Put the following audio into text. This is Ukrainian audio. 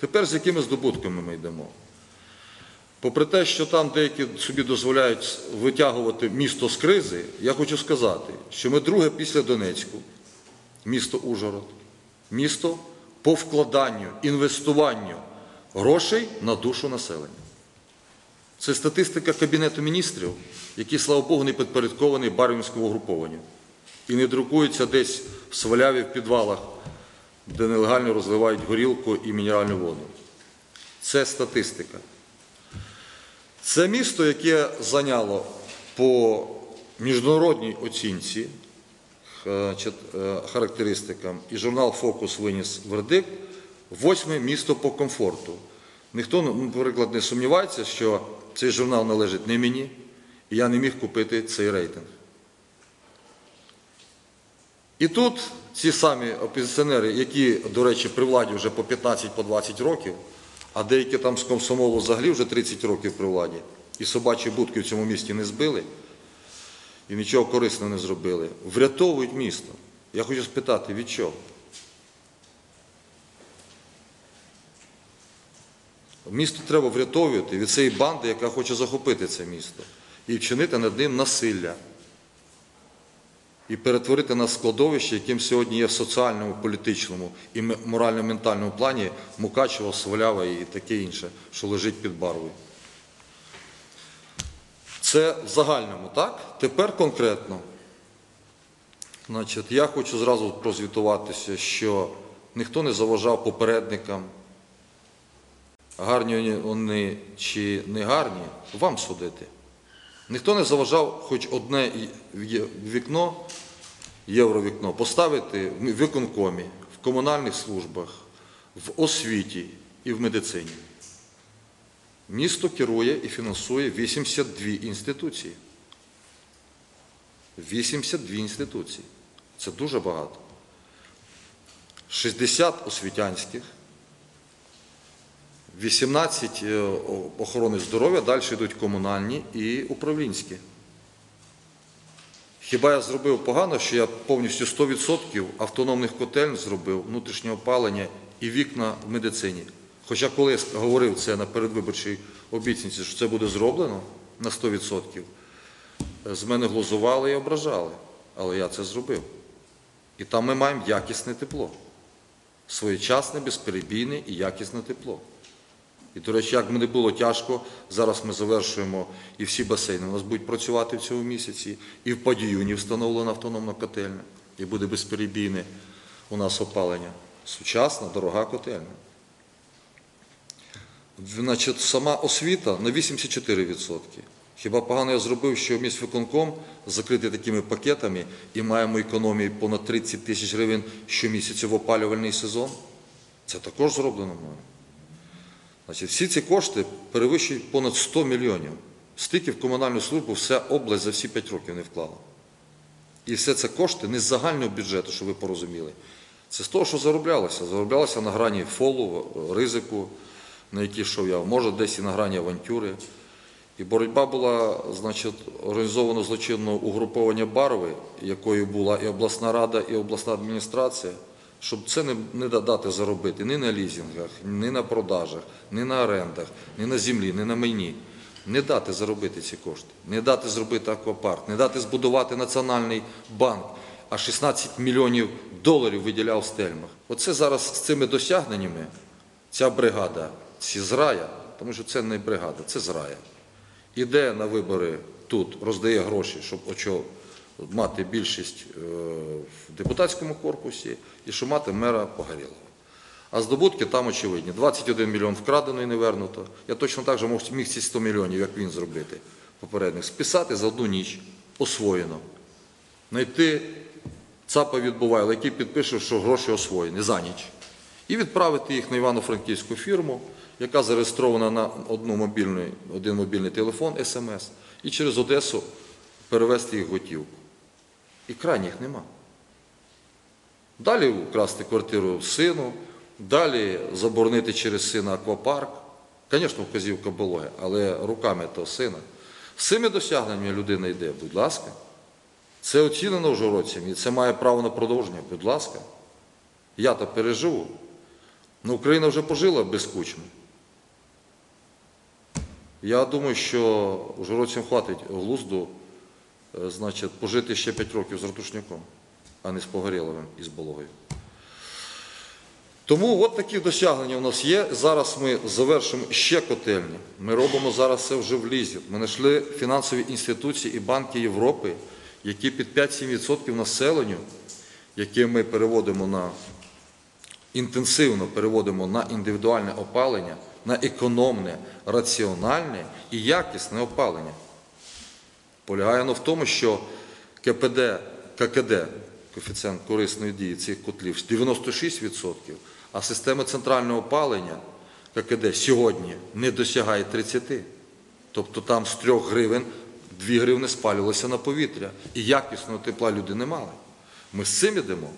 Тепер з якими здобутками ми йдемо? Попри те, що там деякі собі дозволяють витягувати місто з кризи, я хочу сказати, що ми друге після Донецьку, місто Ужгород, місто по вкладанню, інвестуванню грошей на душу населення. Це статистика Кабінету міністрів, який, слава Богу, не підпорядкований Барвінському угрупованню і не друкується десь в сваляві в підвалах, де нелегально розливають горілку і мінеральну воду. Це статистика. Це місто, яке зайняло по міжнародній оцінці е, е, характеристикам, і журнал Фокус виніс вердикт, восьме місто по комфорту. Ніхто, ну, наприклад, не сумнівається, що цей журнал належить не мені, і я не міг купити цей рейтинг. І тут ці самі опозиціонери, які, до речі, при владі вже по 15-20 років, а деякі там з комсомолу взагалі вже 30 років при владі, і собачі будки в цьому місті не збили, і нічого корисного не зробили, врятовують місто. Я хочу спитати, від чого? Місто треба врятовувати від цієї банди, яка хоче захопити це місто, і вчинити над ним насилля і перетворити на складовище, яким сьогодні є в соціальному, політичному і морально-ментальному плані Мукачево, Свалява і таке інше, що лежить під барвою. Це в загальному, так? Тепер конкретно. Значить, я хочу зразу прозвітуватися, що ніхто не заважав попередникам, гарні вони чи не гарні, вам судити. Ніхто не заважав хоч одне вікно, євровікно, поставити в виконкомі, в комунальних службах, в освіті і в медицині. Місто керує і фінансує 82 інституції. 82 інституції. Це дуже багато. 60 освітянських, 18 е, охорони здоров'я, далі йдуть комунальні і управлінські. Хіба я зробив погано, що я повністю 100% автономних котельн зробив, внутрішнього опалення і вікна в медицині. Хоча коли я говорив це на передвиборчій обіцянці, що це буде зроблено на 100%, з мене глузували і ображали. Але я це зробив. І там ми маємо якісне тепло. Своєчасне, безперебійне і якісне тепло. І, до речі, як би не було тяжко, зараз ми завершуємо і всі басейни у нас будуть працювати в цьому місяці, і в Падіюні встановлена автономна котельня, і буде безперебійне у нас опалення. Сучасна, дорога котельня. Значить, сама освіта на 84%. Хіба погано я зробив, що міськвиконком закритий такими пакетами і маємо економії понад 30 тисяч гривень щомісяця в опалювальний сезон? Це також зроблено мною. Значить, всі ці кошти перевищують понад 100 мільйонів. Стільки в комунальну службу вся область за всі 5 років не вклала. І все це кошти не з загального бюджету, щоб ви порозуміли. Це з того, що зароблялося. Зароблялося на грані фолу, ризику, на який йшов я, може десь і на грані авантюри. І боротьба була, значить, організовано злочинного угруповання Барви, якою була і обласна рада, і обласна адміністрація, щоб це не, не дати заробити ні на лізінгах, ні на продажах, ні на орендах, ні на землі, ні на майні. Не дати заробити ці кошти, не дати зробити аквапарк, не дати збудувати національний банк, а 16 мільйонів доларів виділяв Стельмах. Оце зараз з цими досягненнями ця бригада, ці зрая, тому що це не бригада, це зрая. Іде на вибори тут, роздає гроші, щоб мати більшість е, в депутатському корпусі і щоб мати мера Погорєлова. А здобутки там очевидні. 21 мільйон вкрадено і не вернуто. Я точно так же міг ці 100 мільйонів, як він зробити попередник, списати за одну ніч, освоєно. Знайти ЦАПа відбуває, який підпише, що гроші освоєні за ніч. І відправити їх на Івано-Франківську фірму, яка зареєстрована на одну мобільний, один мобільний телефон, СМС, і через Одесу перевезти їх в готівку. І крайніх нема. Далі вкрасти квартиру сину, далі заборонити через сина аквапарк. Звісно, вказівка була, але руками того сина. З цими досягненнями людина йде, будь ласка. Це оцінено вже році, і це має право на продовження, будь ласка. Я то переживу. Ну, Україна вже пожила без кучми. Я думаю, що ужгородцям хватить глузду, значить, пожити ще 5 років з Ратушняком, а не з Погорєловим і з Бологою. Тому от такі досягнення у нас є. Зараз ми завершимо ще котельні. Ми робимо зараз це вже в лізі. Ми знайшли фінансові інституції і банки Європи, які під 5-7% населенню, яке ми переводимо на інтенсивно переводимо на індивідуальне опалення, на економне, раціональне і якісне опалення. Полягає воно в тому, що КПД, ККД, коефіцієнт корисної дії цих котлів, 96%, а система центрального опалення ККД сьогодні не досягає 30%. Тобто там з 3 гривень 2 гривни спалювалося на повітря. І якісного тепла люди не мали. Ми з цим йдемо.